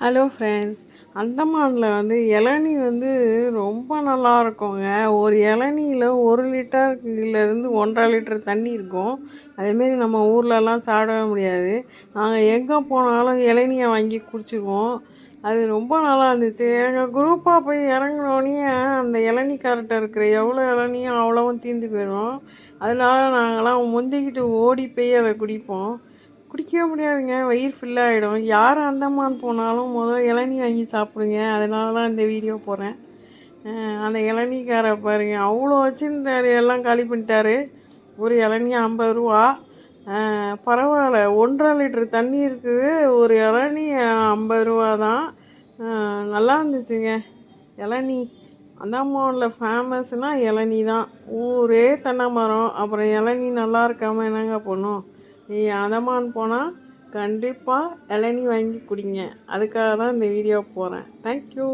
Hello friends அந்தமானில் வந்து இளநீ வந்து ரொம்ப நல்லா இருக்குங்க. ஒரு இளநியில் ஒரு லிட்டர்லேருந்து ஒன்றரை லிட்டர் தண்ணி இருக்கும். அதேமாரி நம்ம ஊர்லலாம் சாப்பிடவே முடியாது. நாங்கள் எங்கே போனாலும் இளநியை வாங்கி குடிச்சிக்குவோம். அது ரொம்ப நல்லா இருந்துச்சு. எங்கள் குரூப்பாக போய் இறங்கினோடனே அந்த இளநிக்கார்ட்ட இருக்கிற எவ்வளோ இளநியும் அவ்வளோவும் தீர்ந்து போயிடும். அதனால நாங்களாம் முந்திக்கிட்டு ஓடி போய் அதை குடிப்போம். குடிக்கவே முடியாதுங்க. வயிறு ஃபில்லாகிடும் யார் அந்தமான் போனாலும் முதல் இளநீ வாங்கி சாப்பிடுங்க. அதனால தான் இந்த வீடியோ போகிறேன் அந்த இளநீக்காரை பாருங்க. அவ்வளோ வச்சுருந்தார். எல்லாம் காலி பண்ணிட்டாரு. ஒரு இளநீ ஐம்பது ரூபா. பரவாயில்ல. ஒன்றரை லிட்டர் தண்ணி இருக்குது. ஒரு இளநீ ஐம்பது ரூபா தான். நல்லா இருந்துச்சுங்க. இளநீ. அந்தமான்ல ஃபேமஸ்னால் இளநீ தான். ஊரே தென்னை மரம். அப்புறம் இளநீ நல்லா இருக்காமல் என்னங்க பண்ணும்? நீ அந்தமான் போனால் கண்டிப்பாக இளநீ வாங்கி குடிங்க. அதுக்காக தான் இந்த வீடியோ போகிறேன் தேங்க்யூ